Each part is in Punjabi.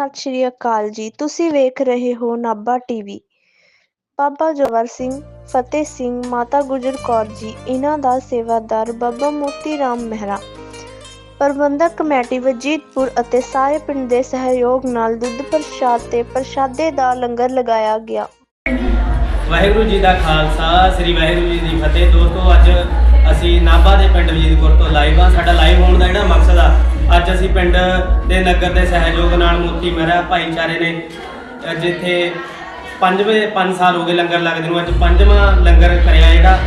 ਸਤਿ ਸ਼੍ਰੀ ਅਕਾਲ ਜੀ। ਤੁਸੀਂ ਵੇਖ ਰਹੇ ਹੋ ਨਾਭਾ ਟੀਵੀ। ਬਾਬਾ ਜੋਰਾਵਰ ਸਿੰਘ, ਫਤਿਹ ਸਿੰਘ, ਮਾਤਾ ਗੁਜਰ ਕੌਰ ਜੀ, ਇਹਨਾਂ ਦਾ ਸੇਵਾਦਾਰ ਬਾਬਾ ਮੋਤੀ ਰਾਮ ਮਹਿਰਾ। ਪ੍ਰਬੰਧਕ ਕਮੇਟੀ ਵਜੀਦਪੁਰ ਅਤੇ ਸਾਰੇ ਪਿੰਡ ਦੇ ਸਹਿਯੋਗ ਨਾਲ ਦੁੱਧ ਪ੍ਰਸ਼ਾਦ ਤੇ ਪ੍ਰਸ਼ਾਦੇ ਦਾ ਲੰਗਰ ਲਗਾਇਆ ਗਿਆ। ਵਾਹਿਗੁਰੂ ਜੀ ਦਾ ਖਾਲਸਾ, ਸ੍ਰੀ ਵਾਹਿਗੁਰੂ ਜੀ ਦੀ ਫਤਿਹ। ਦੋਸਤੋ, ਅੱਜ ਅਸੀਂ ਨਾਭਾ ਦੇ ਪਿੰਡ ਵਜੀਦਪੁਰ ਤੋਂ ਲਾਈਵ ਆ ਸਾਡਾ ਲਾਈਵ ਹੋਣ ਦਾ ਜਿਹੜਾ ਮਕਸਦ ਆ ਅੱਜ ਅਸੀਂ ਪਿੰਡ ਦੇ ਨਗਰ ਦੇ ਸਹਿਯੋਗ ਨਾਲ ਮੋਤੀ ਮਹਿਰਾ ਭਾਈਚਾਰੇ ਨੇ ਜਿੱਥੇ ਪੰਜਵੇਂ 5 ਸਾਲ ਹੋ ਗਏ ਲੰਗਰ ਲੱਗਦੇ ਨੂੰ, ਅੱਜ ਪੰਜਵਾਂ ਲੰਗਰ ਕਰਿਆ ਜਿਹੜਾ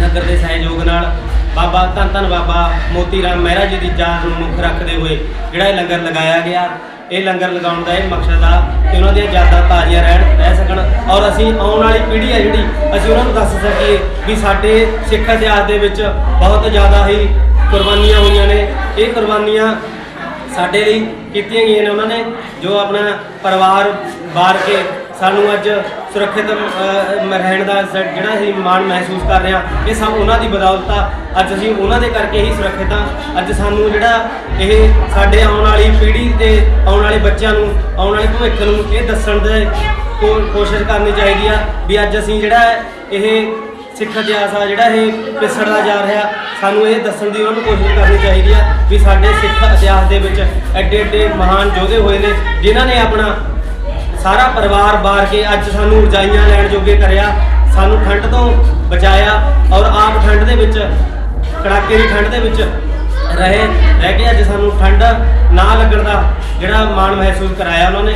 ਨਗਰ ਦੇ ਸਹਿਯੋਗ ਨਾਲ। ਬਾਬਾ, ਧੰਨ ਧੰਨ ਬਾਬਾ ਮੋਤੀ ਰਾਮ ਮਹਿਰਾ ਜੀ ਦੀ ਯਾਦ ਨੂੰ ਮੁੱਖ ਰੱਖਦੇ ਹੋਏ ਜਿਹੜਾ ਇਹ ਲੰਗਰ ਲਗਾਇਆ ਗਿਆ। ਇਹ ਲੰਗਰ ਲਗਾਉਣ ਦਾ ਇਹ ਮਕਸਦ ਆ ਕਿ ਉਹਨਾਂ ਦੀਆਂ ਯਾਦਾਂ ਤਾਜ਼ੀਆਂ ਰਹਿਣ, ਰਹਿ ਸਕਣ ਔਰ ਅਸੀਂ ਆਉਣ ਵਾਲੀ ਪੀੜ੍ਹੀ ਆ ਜਿਹੜੀ, ਅਸੀਂ ਉਹਨਾਂ ਨੂੰ ਦੱਸ ਸਕੀਏ ਵੀ ਸਾਡੇ ਸਿੱਖ ਇਤਿਹਾਸ ਦੇ ਵਿੱਚ ਬਹੁਤ ਜ਼ਿਆਦਾ ਹੀ ਕੁਰਬਾਨੀਆਂ ਹੋਈਆਂ ਨੇ। ਇਹ ਕੁਰਬਾਨੀਆਂ ਸਾਡੇ ਲਈ ਕੀਤੀਆਂ ਗਈਆਂ ਨੇ ਉਹਨਾਂ ਨੇ, ਜੋ ਆਪਣਾ ਪਰਿਵਾਰ ਬਾਰ ਕੇ ਸਾਨੂੰ ਅੱਜ ਸੁਰੱਖਿਅਤ ਰਹਿਣ ਦਾ ਸ- ਜਿਹੜਾ ਅਸੀਂ ਮਾਣ ਮਹਿਸੂਸ ਕਰ ਰਹੇ ਹਾਂ, ਇਹ ਸਭ ਉਹਨਾਂ ਦੀ ਬਦੌਲਤ ਆ। ਅੱਜ ਅਸੀਂ ਉਹਨਾਂ ਦੇ ਕਰਕੇ ਹੀ ਸੁਰੱਖਿਅਤ ਹਾਂ। ਅੱਜ ਸਾਨੂੰ ਜਿਹੜਾ ਇਹ ਸਾਡੇ ਆਉਣ ਵਾਲੀ ਪੀੜ੍ਹੀ ਤੇ ਆਉਣ ਵਾਲੇ ਬੱਚਿਆਂ ਨੂੰ, ਆਉਣ ਵਾਲੇ ਭਵਿੱਖ ਨੂੰ ਇਹ ਦੱਸਣ ਦੇ ਕੋ- ਕੋਸ਼ਿਸ਼ ਕਰਨੀ ਚਾਹੀਦੀ ਆ ਵੀ ਅੱਜ ਅਸੀਂ ਜਿਹੜਾ ਇਹ ਸਿੱਖ ਇਤਿਹਾਸ ਆ, ਜਿਹੜਾ ਇਹ ਪਿਸੜਦਾ ਜਾ ਰਿਹਾ ਸਾਨੂੰ ਇਹ ਦੱਸਣ ਦੀ ਉਹਨਾਂ ਨੂੰ ਕੋਸ਼ਿਸ਼ ਕਰਨੀ ਚਾਹੀਦੀ ਹੈ ਵੀ ਸਾਡੇ ਸਿੱਖ ਇਤਿਹਾਸ ਦੇ ਵਿੱਚ ਐਡੇ ਐਡੇ ਮਹਾਨ ਯੋਧੇ ਹੋਏ ਨੇ, ਜਿਨ੍ਹਾਂ ਨੇ ਆਪਣਾ ਸਾਰਾ ਪਰਿਵਾਰ ਬਾਰ ਕੇ ਅੱਜ ਸਾਨੂੰ ਰਜਾਈਆਂ ਲੈਣ ਜੋਗੇ ਕਰਿਆ, ਸਾਨੂੰ ਠੰਡ ਤੋਂ ਬਚਾਇਆ ਔਰ ਆਪ ਠੰਡ ਦੇ ਵਿੱਚ, ਕੜਾਕੇ ਦੀ ਠੰਡ ਦੇ ਵਿੱਚ ਰਹੇ, ਰਹਿ ਕੇ ਅੱਜ ਸਾਨੂੰ ਠੰਡ ਨਾ ਲੱਗਣ ਦਾ ਜਿਹੜਾ ਮਾਣ ਮਹਿਸੂਸ ਕਰਾਇਆ ਉਹਨਾਂ ਨੇ।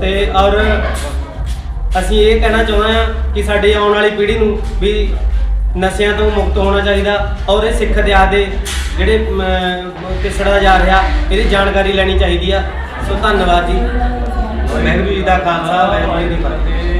ਤੇ ਔਰ ਅਸੀਂ ਇਹ ਕਹਿਣਾ ਚਾਹੁੰਦੇ ਹਾਂ ਕਿ ਸਾਡੀ ਆਉਣ ਵਾਲੀ ਪੀੜ੍ਹੀ ਨੂੰ ਵੀ ਨਸ਼ਿਆਂ ਤੋਂ ਮੁਕਤ ਹੋਣਾ ਚਾਹੀਦਾ ਔਰ ਇਹ ਸਿੱਖ ਇਤਿਹਾਸ ਦੇ ਜਿਹੜੇ ਮ, ਜਾ ਰਿਹਾ ਇਹਦੀ ਜਾਣਕਾਰੀ ਲੈਣੀ ਚਾਹੀਦੀ ਆ। ਸੋ ਧੰਨਵਾਦ ਜੀ। ਵਾਹਿਗੁਰੂ ਜੀ ਦਾ ਖਾਲਸਾ ਵਾਹਿਗੁਰੂ ਜੀ ਦੀ ਫਤਿਹ।